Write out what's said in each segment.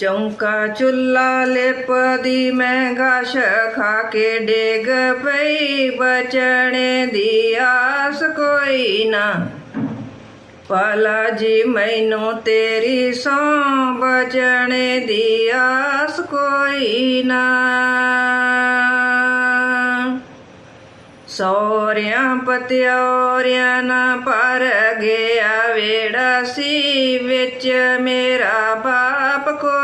ਚੌਂਕਾ ਚੁੱਲਾ ਲੇਪਦੀ ਮੈਂ ਗਾਸ਼ ਖਾ ਕੇ ਡੇਗ ਪਈ, ਬਚਣੇ ਦੀ ਆਸ ਕੋਈ ਨਾ। ਪਾਲਾ ਜੀ, ਮੈਨੂੰ ਤੇਰੀ ਸੌ ਬਚਣੇ ਦੀ ਆਸ ਕੋਈ ਨਾ। ਸੋਰਿਆਂ ਪਤਿਓਰਿਆਂ ਨਾ ਪਰ ਗਿਆ ਵੇੜਾ ਸੀ, ਵਿੱਚ ਮੇਰਾ ਬਾਪ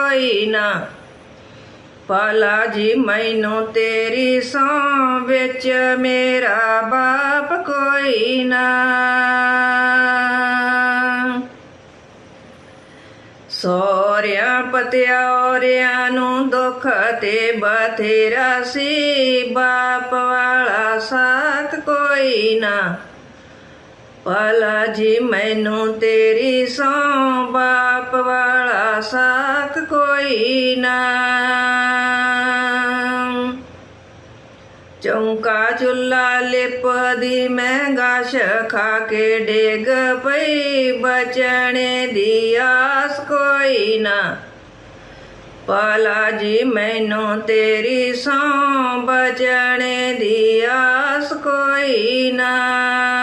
ਕੋਈ ਨਾ। ਪਾਲਾ ਜੀ, ਮੈਨੂੰ ਤੇਰੀ ਸੌ ਵਿੱਚ ਮੇਰਾ ਬਾਪ ਕੋਈ ਨਾ। ਸੋਰਿਆਂ ਪਤਿਓਰਿਆਂ ਨੂੰ ਦੁੱਖ ਤੇ ਬਥੇਰਾ ਸੀ। ਬਾਪ ਵਾਲਾ ਸਾਥ ਕੋਈ ਨਾ। ਪਾਲਾ ਜੀ, ਮੈਨੂੰ ਤੇਰੀ ਸੌ ਬਾਪ ਵਾਲਾ ਸਾਥ ਕੋਈ ਨਾ। ਚੌਂਕਾ ਚੁੱਲਾ ਲਿਪਦੀ ਮੈਂ ਗਾਸ਼ ਖਾ ਕੇ ਡੇਗ ਪਈ, ਬਚਣੇ ਦੀ ਆਸ ਕੋਈ ਨਾ। ਪਾਲਾ ਜੀ, ਮੈਨੂੰ ਤੇਰੀ ਸੌ ਬਚਣੇ ਦੀ ਆਸ ਕੋਈ ਨਾ।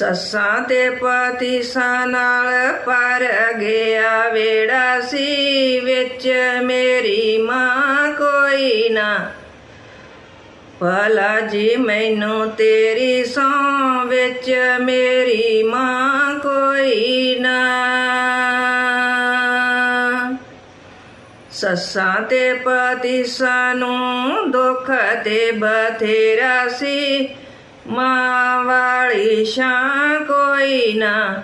ਸੱਸਾਂ ਤੇ ਪਤੀਸਾਂ ਨਾਲ ਪਰ ਗਿਆ ਵੇੜਾ ਸੀ, ਵਿੱਚ ਮੇਰੀ ਮਾਂ ਕੋਈ ਨਾ। ਭਲਾ ਜੀ, ਮੈਨੂੰ ਤੇਰੀ ਸੌ ਵਿੱਚ ਮੇਰੀ ਮਾਂ ਕੋਈ ਨਾ। ਸੱਸਾਂ ਤੇ ਪਤੀਸਾਂ ਨੂੰ ਦੁੱਖ ਤੇ ਬਥੇਰਾ ਸੀ ਮਾਂ ਵਾਲੀ ਸ਼ਾਂ ਕੋਈ ਨਾ।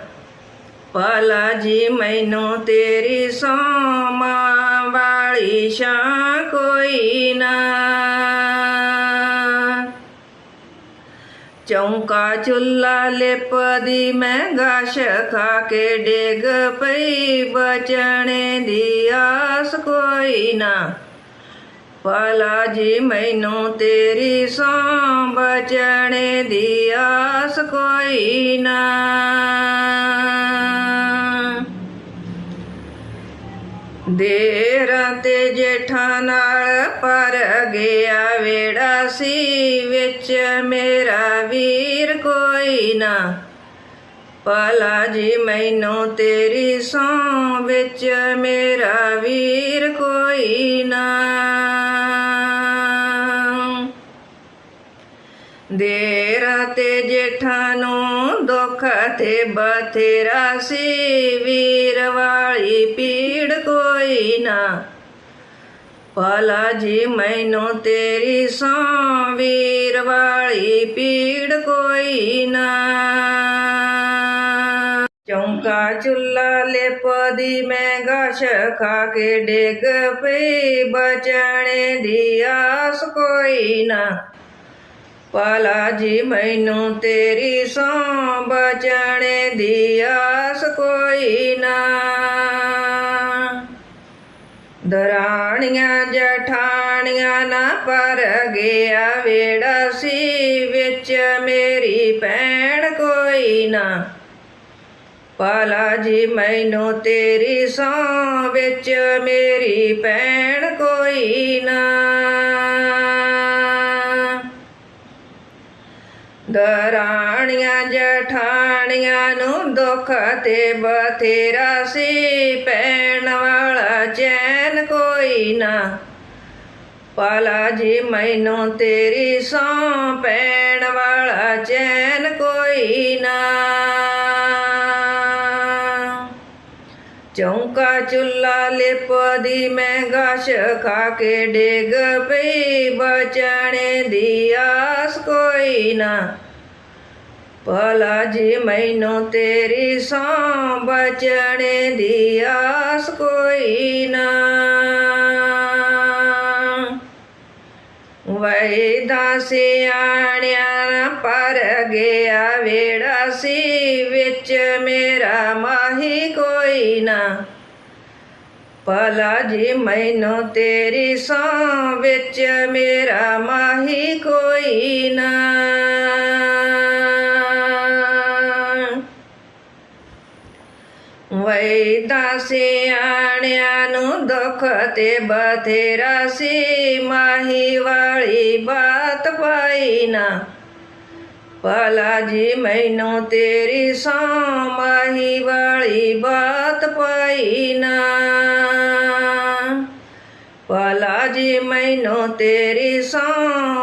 ਪਾਲਾ ਜੀ ਮੈਨੂੰ ਤੇਰੀ ਸੌ ਮਾਂ ਵਾਲੀ ਸ਼ਾਂ ਕੋਈ ਨਾ। ਚੌਂਕਾ ਚੁੱਲਾ ਲਿਪਦੀ, ਮੈਂ ਗਾਸ਼ ਖਾ ਕੇ ਜੀ, ਮੈਨੂੰ ਤੇਰੀ ਸੌ ਬਚਣੇ ਦੀ ਆਸ ਕੋਈ ਨਾ। ਦੇਰਾਂ ਤੇ ਜੇਠਾਂ ਨਾਲ ਪਰ ਗਿਆ ਵੇੜਾ ਸੀ, ਵਿੱਚ ਮੇਰਾ ਵੀਰ ਕੋਈ ਨਾ। ਪਾਲਾ ਜੀ, ਮੈਨੂੰ ਤੇਰੀ ਸੌਂ ਵਿੱਚ ਮੇਰਾ ਵੀਰ ਕੋਈ ਨਾ। ਦੇਰਾਂ ਤੇ ਜੇਠਾਂ ਨੂੰ ਦੁੱਖ ਤੇ ਬਥੇਰਾ ਸੀ। ਵੀਰ ਵਾਲੀ ਪੀੜ ਕੋਈ ਨਾ। ਪਾਲਾ ਜੀ, ਮੈਨੂੰ ਤੇਰੀ ਸੌ ਵੀਰ ਵਾਲੀ ਪੀੜ ਕੋਈ ਨਾ। ਚੌਂਕਾ ਚੁੱਲਾ ਲੇਪਦੀ, ਮੈਂ ਗਾਸ਼ ਖਾ ਕੇ ਡਿੱਗ ਪਈ। ਬਚਣੇ ਦੀ ਆਸ ਕੋਈ ਨਾ। ਪਾਲਾ ਜੀ, ਮੈਨੂੰ ਤੇਰੀ ਸੌ ਬਚਣ ਦੀ ਆਸ ਕੋਈ ਨਾ। ਦਰਾਣੀਆਂ, ਜਠਾਣੀਆਂ ਨਾ ਪਰ ਗਿਆ ਵੇੜਾ ਸੀ, ਵਿੱਚ ਮੇਰੀ ਭੈਣ ਕੋਈ ਨਾ। ਪਾਲਾ ਜੀ, ਮੈਨੂੰ ਤੇਰੀ ਸੌ ਵਿੱਚ ਮੇਰੀ ਭੈਣ ਕੋਈ ਨਾ। ਦਰਾਣੀਆਂ ਜਠਾਣੀਆਂ ਨੂੰ ਦੁੱਖ ਤੇ ਬਥੇਰਾ ਸੀ। ਪੈਣ ਵਾਲਾ ਚੈਨ ਕੋਈ ਨਾ। ਪਾਲਾ ਜੀ, ਮੈਨੂੰ ਤੇਰੀ ਸੌ ਪੈਣ ਵਾਲਾ ਚੈਨ ਕੋਈ ਨਾ। ਚੌਂਕਾ ਚੁੱਲਾ ਲਿਪਦੀ, ਮੈਂ ਗਾਸ਼ ਖਾ ਕੇ ਡੇਗ ਪਈ। ਬਚਣੇ ਦੀ ਆਸ ਕੋਈ ਨਾ। ਭਲਾ ਜੀ ਮੈਨੂੰ ਤੇਰੀ ਸੌ ਬਚਣੇ ਦੀ ਆਸ ਕੋਈ ਨਾ। ਵੈਦਾ ਸਿਆਣਿਆਂ ਪਰ ਗਿਆ ਵੇੜਾ ਸੀ ਵਿੱਚ, ਮੇਰਾ ਮਾਹੀ ਕੋਈ ਨਾ। ਭਲਾ ਜੀ ਮੈਨੂੰ ਤੇਰੀ ਸੌ ਵਿੱਚ, ਮੇਰਾ ਮਾਹੀ ਕੋਈ ਨਾ। વૈદા શિયાણ્યાનું દુઃખ તે બથેરા સી માહી વાળી બાત પાઈના પલાજી મહિનો તેરી સો માહી વાળી બાત પાઈના પલાજી મહિનો તેરી સો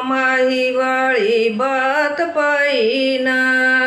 માહી વાળી બાત પાઈના